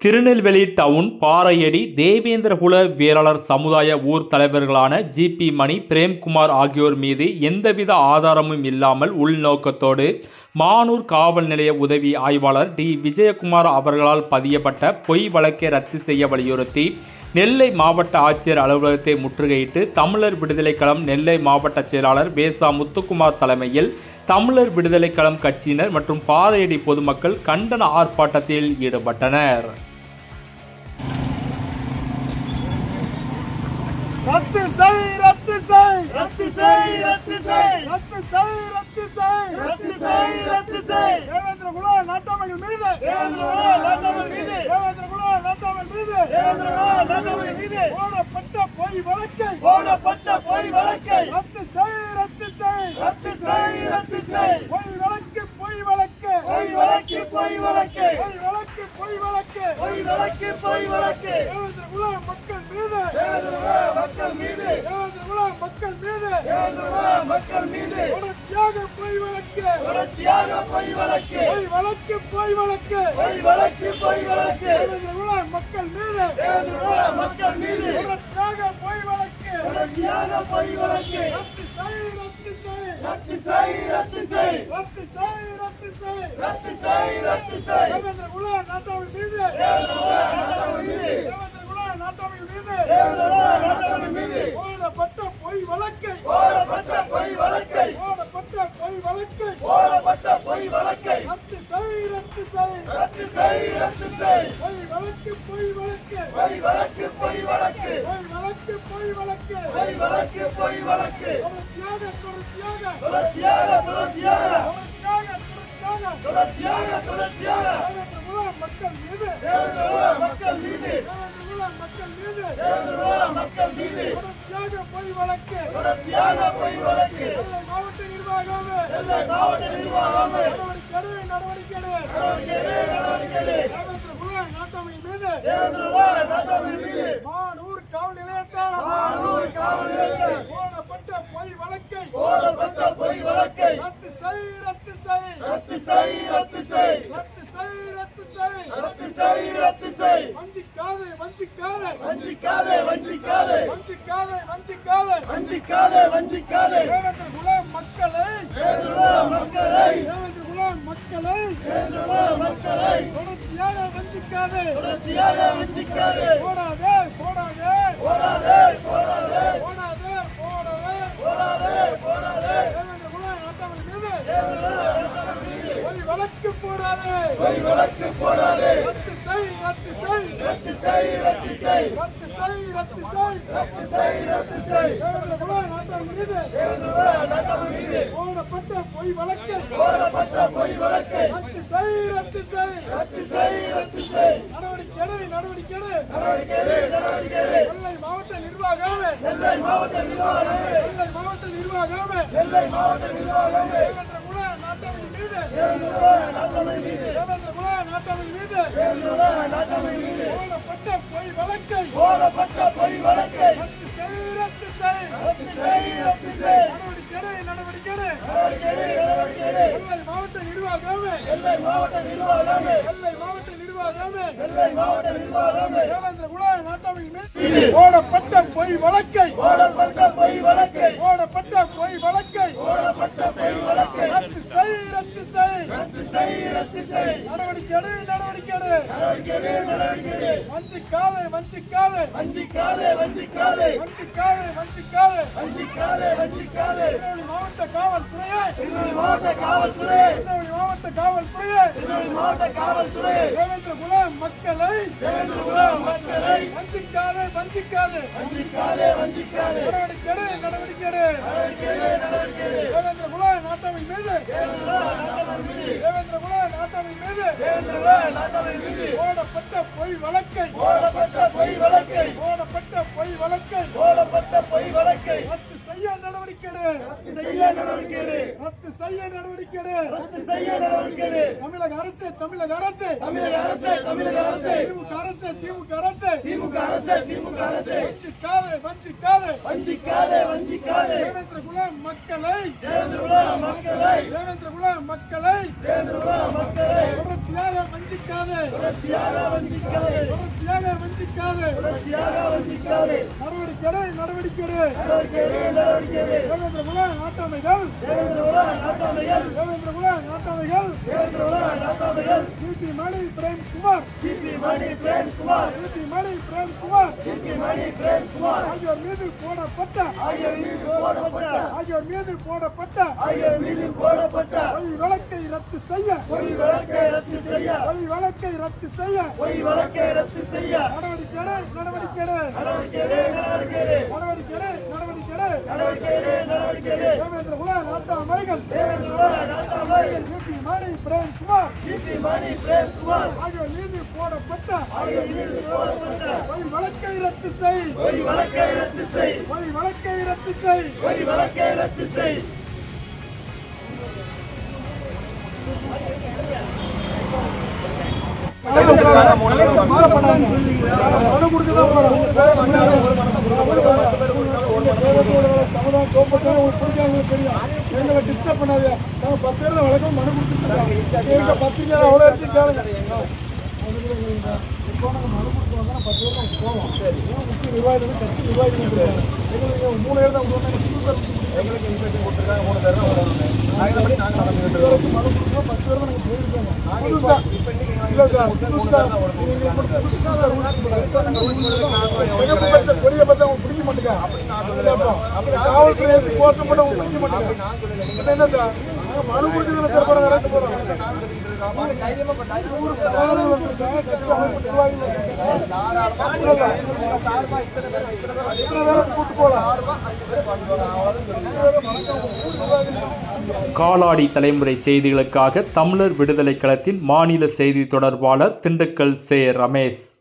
Tirunelveli down பாறையடி தேவேந்திரகுல வீரர் சமுதாய ஊர் தலைவர்களான ஜிபி மணி பிரேம்குமார் ஆகியோர் மீது எந்தவித ஆதாரமும் இல்லாமல் உள்நோக்கத்தோடு மானூர் காவல் நிலைய உதவி ஆய்வாளர் டி. விஜயகுமார் அவர்களால் பதியப்பட்ட பொய் வழக்கை ரத்து செய்ய வலியுறுத்தி நெல்லை மாவட்ட ஆட்சியர் அலுவலகத்தை முற்றுகையிட்டு தமிழர் விடுதலைக் களம் நெல்லை மாவட்ட செயலாளர் வேசா முத்துக்குமார் தலைமையில் தமிழர் விடுதலைக் களம் கட்சியினர் மற்றும் பாறையடி பொதுமக்கள் கண்டன ஆர்ப்பாட்டத்தில் ஈடுபட்டனர். ரத்து செய் ரத்து செய். ரத்து செய் ரத்து செய். ரத்து செய் ரத்து செய். ரத்து செய் ரத்து செய். தேவேந்திர குல நாட்டாமைகள் மீது. தேவேந்திர குல நாட்டாமைகள் மீது. தேவேந்திர குல நாட்டாமைகள் மீது. தேவேந்திர குல நாட்டாமைகள் மீது. போடப்பட்ட பொய் வழக்கை. போடப்பட்ட பொய் வழக்கை. ரத்து செய் ரத்து செய். ரத்து செய் ரத்து செய். பொய் வழக்கு பொய் வழக்கு. பொய் வழக்கு பொய் வழக்கு. பொய் வழக்கு பொய் வழக்கு. பொய் வழக்கு பொய் வழக்கு. தேவேந்திர குல மக்கள் மீது. தேவேந்திர குல மக்கள் மக்கள் மீது. மக்கள் மீது. தொடர்ச்சியாக பொய் வழக்கு தொடர்ச்சியாக பொய் வழக்கு பொய் வழக்கு பொய் வழக்கு பொய் வழக்கு பொய் வழக்கு மக்கள் மீது. மக்கள் மீது. தொடர்ச்சியாக பொய் வழக்கு தொடர்ச்சியாக பொய் வழக்கு ரத்து செய் ரத்து செய். ரத்து செய் ரத்து செய். ரத்து செய் ரத்து செய். ரத்து செய் ரத்து செய். தேவேந்திர குல நாட்டாவின் மீது. தேவேந்திர குல நாட்டாமை மீது வழக்கு பொய் வழக்கு பொய் வழக்கு பொய் வழக்கு பொய் வழக்கு பொய் வழக்கு பொய் வழக்கு பொய் வழக்கு தொடர்ச்சியாக தொடர்ச்சியாக தொடர்ச்சியாக தொடர்ச்சியாக தொடர்ச்சியாக மக்கள் மீது. மக்கள் மீது மக்கள் மீது மக்கள் மீது தொடர்ச்சியாக பொய் வழக்கு தொடர்ச்சியாக பொய் பொய் வழக்கு போடாதே. ரத்து செய் ரத்து செய். ரத்து செய் ரத்து செய். ரத்து செய் ரத்து செய். ரத்து செய் ரத்து செய். தேவேந்திர குல நாட்டவன் மீது குல நாட்டாமை மீது போடப்பட்ட பொய் வழக்கு. போடப்பட்ட பொய் வழக்கை. ரத்து செய் ரத்து செய். ரத்து செய் ரத்து செய். நடவடிக்கை எடு, நடவடிக்கை எடு. நடவடிக்கை எடு, நடவடிக்கை எடு. நெல்லை மாவட்ட நிர்வாகமே. நெல்லை மாவட்ட நிர்வாகமே. நெல்லை மாவட்ட நிர்வாகமே. நெல்லை மாவட்ட நிர்வாகமே. மாவட்ட நிர்வாகமே நெல்லை மாவட்ட நிர்வாகமே நெல்லை மாவட்ட நிர்வாகமே நெல்லை மாவட்ட நிர்வாகமே தேவேந்திர குல நாட்டவன் மீது போடப்பட்ட பொய் வழக்கை போடப்பட்ட பொய் வழக்கை போடப்பட்ட பொய் வழக்கை போடப்பட்ட பொய் வழக்கை ரத்து செய் ரத்து செய் ரத்து செய் ரத்து செய் நடவடிக்கை எடு, நடவடிக்கை எடு. நடவடிக்கை எடு, நடவடிக்கை எடு. வஞ்சிக்காதே வஞ்சிக்காதே வஞ்சிக்காதே வஞ்சிக்காதே வஞ்சிக்காதே வஞ்சிக்காதே வஞ்சிக்காதே வஞ்சிக்காதே திருநெல்வேலி மாவட்ட காவல்துறையே திருநெல்வேலி மாவட்ட காவல்துறை திருநெல்வேலி மாவட்ட காவல்துறையே திருநெல்வேலி மாவட்ட காவல்துறை தேவேந்திர குல மக்களை தேவேந்திர குல மக்களை வஞ்சிக்காதே நடவடிக்கை எடு, நடவடிக்கை எடு. நடவடிக்கை எடு, நடவடிக்கை எடு. தேவேந்திர குல மீது தேவேந்திர போடப்பட்ட பொய் வழக்கை போடப்பட்ட பொய் வழக்கை போடப்பட்ட பொய் வழக்கை ரத்து செய்ய நடவடிக்கை. ரத்து செய்ய நடவடிக்கை. தமிழக அரசு தமிழக அரசு. தமிழக அரசு தமிழக அரசு. திமுக அரசு திமுக அரசு. திமுக அரசு திமுக அரசு. வஞ்சிக்காதே வஞ்சிக்காதே. வஞ்சிக்காதே வஞ்சிக்காதே. தேவேந்திர குல மக்களை. தேவேந்திர குல மக்களை. தேவேந்திர குல மக்களை. தேவேந்திர குல மக்களை. தொடர்ச்சியாக வஞ்சிக்காதே. தொடர்ச்சியாக வஞ்சிக்காதே. தொடர்ச்சியாக வஞ்சிக்காதே. தொடர்ச்சியாக வஞ்சிக்காதே. நடவடிக்கை நடவடிக்கை. நடவடிக்கை நடவடிக்கை. தேவேந்திர குல நாட்டாமைகள். தேவேந்திர குல நாட்டாமைகள். தேவேந்திர குல நாட்டாமைகள். தேவேந்திர குல நாட்டாமைகள். DP Mani Prem Kumar DP Mani Premkumar. DP Mani Prem Kumar DP Mani Premkumar. ஆகியோர் மீது போடப்பட்ட ஆகியோர் மீது போடப்பட்ட ஆகியோர் மீது போடப்பட்ட ஆகியோர் மீது போடப்பட்ட பொய் வழக்கை ரத்து செய்ய பொய் வழக்கை ரத்து செய்ய பொய் வழக்கை ரத்து செய்ய பொய் வழக்கை ரத்து செய்ய ஆகியோர் மீது போடப்பட்ட வழக்கை ரத்து செய். வழக்கை ரத்து செய். வழக்கை ரத்து செய். வழக்கை ரத்து செய். சமுதாயம் சோப்பத்தான உங்களுக்கு பிடிக்காது தெரியும் எங்களை டிஸ்டர்ப் பண்ணாது நாங்கள் பத்து பேர் வழக்கம் மனு கொடுத்துருக்கோம் எங்க பத்திரிக்கை அவ்வளோ இருக்கு இப்போ நாங்கள் மனு கொடுத்து வந்தால் பத்து பேர் நாங்கள் போவோம் சரி முக்கிய நிர்வாகிகள் கட்சி நிர்வாகிகள் எங்களுக்கு மூணு பேர் தான் எங்களுக்கு கொடுத்துருக்காங்க மூணு பேர் தான் நாங்கள் மனு கொடுத்தோம் பத்து பேர் தான் நாங்கள் இல்லை சார் புதுசா நீங்கள் மட்டும் புதுசு புதுசாக ரூல்ஸ் சிகப்பு பச்சை கொடியை பார்த்து அவங்க பிடிக்க மாட்டேங்க. அப்படி காவல்துறை கோஷம் மட்டும் அவங்க பிடிக்க மாட்டேங்க. என்ன சார்? காலாடி தலைமுறை செய்திகளுக்காக தமிழர் விடுதலை களத்தின் மாநில செய்தி தொடர்பாளர் திண்டுக்கல் சே ரமேஷ்.